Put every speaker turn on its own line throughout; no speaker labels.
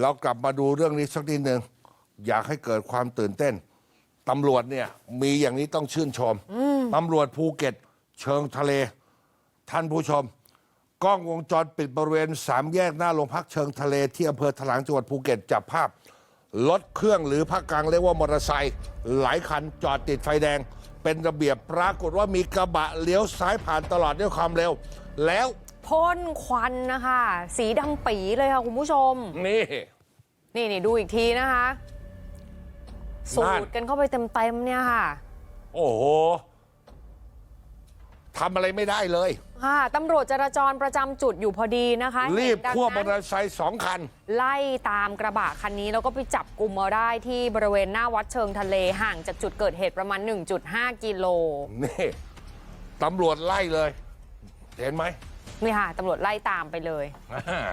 เรากลับมาดูเรื่องนี้สักนิดหนึ่งอยากให้เกิดความตื่นเต้นตำรวจเนี่ยมีอย่างนี้ต้องชื่นชมตำรวจภูเก็ต เชิงทะเล ท่านผู้ชม กล้องวงจรปิดบริเวณสามแยกหน้าโรงพักเชิงทะเลที่อำเภอถลางจังหวัดภูเก็ตจับภาพรถเครื่องหรือภาคกลางเรียกว่ามอเตอร์ไซค์หลายคันจอดติดไฟแดง เป็นระเบียบปรากฏว่ามีกระบะเลี้ยวซ้ายผ่านตลอดด้วยความเร็ว แล้ว
พ่นควันนะคะ สีดำปีเลยค่ะคุณผู้ชม
นี่
นี่นี่ดูอีกทีนะคะ สู
นั่
ด
น
กันเข้าไปเต็มๆเนี่ยค่ะ
โอ้โหทำอะไรไม่ได้เลย
ค่ะตำรวจจราจรประจำจุดอยู่พอดีนะคะ
รีบ
เหตุ
ควบม
ดั
องเตอร์ไซค์สองคัน
ไล่ตามกระบะคันนี้ แล้วก็ไปจับกลุ่มเอาได้ที่บริเวณหน้าวัดเชิงทะเลห่างจากจุดเกิดเหตุประมาณ 1.5 กิโล
นี่ตำรวจไล่เลย เห็นไหม
นี่ค่ะตำรวจไล่ตามไปเลย
อ่า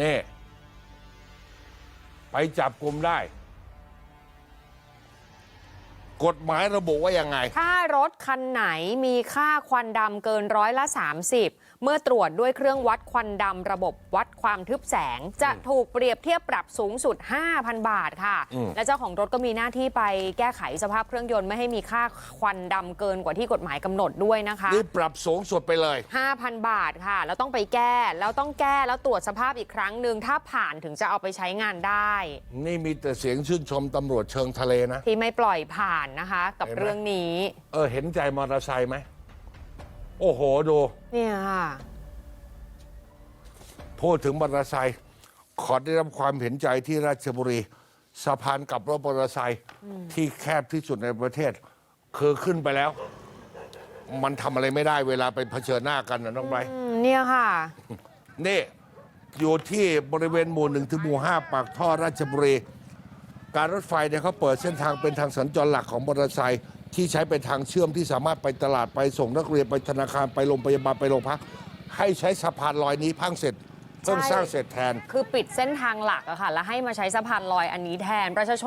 นี่ ไปจับกลุ่มได้ กฎหมายระบุว่ายังไง
ถ้ารถคันไหนมีค่าควันดำเกินร้อยละ 30 เมื่อตรวจด้วยเครื่องวัดควันดำระบบวัดความทึบแสง จะถูกเปรียบเทียบปรับสูงสุด 5,000 บาทค่ะ
อืม
และเจ้าของรถก็มีหน้าที่ไปแก้ไขสภาพเครื่องยนต์ไม่ให้มีค่าควันดำเกินกว่าที่กฎหมายกำหนดด้วยนะคะ
นี่ปรับสูงสุดไปเลย
5,000 บาทค่ะ แล้วต้องไปแก้ แล้วต้องแก้แล้วตรวจสภาพอีกครั้งหนึ่งถ้าผ่านถึงจะเอาไปใช้งานได้
นี่มีแต่เสียงชื่นชมตำรวจเชิงทะเลนะ
ที่ไม่ปล่อยผ่านนะคะ กับ
เห็นไหม
เรื่องนี้
เออเห็นใจมอเตอร์ไซค์ไหม โอ้โห ดู
เนี่ยค่ะ
พูดถึงมอเตอร์ไซค์ขอได้รับความเห็นใจที่ราชบุรีสะพานกับรถมอเตอร์ไซค์ที่แคบที่สุดในประเทศ คือขึ้นไปแล้ว มันทำอะไรไม่ได้เวลาไปเผชิญหน้ากันนะน้องไบรท์
อืมเนี่ยค่ะ
นี่ อยู่ที่บริเวณหมู่หนึ่งถึงหมู่ห้าปากท่อราชบุรี การรถไฟเนี่ยเขาเปิดเส้นทางเป็นทางสัญจรหลักของมอเตอร์ไซค์ที่ใช้เป็นทางเชื่อมที่สามารถไปตลาดไปส่งนักเรียนไปธนาคารไปโรงพยาบาลไปโรงพัก ให้ใช้สะพานลอยนี้พังเสร็จเพิ่ง
ใช่
สร้างเสร็จแทน
คือปิดเส้นทางหลักอะค่ะ แล้วให้มาใช้สะพานลอยอันนี้แทนประชาชน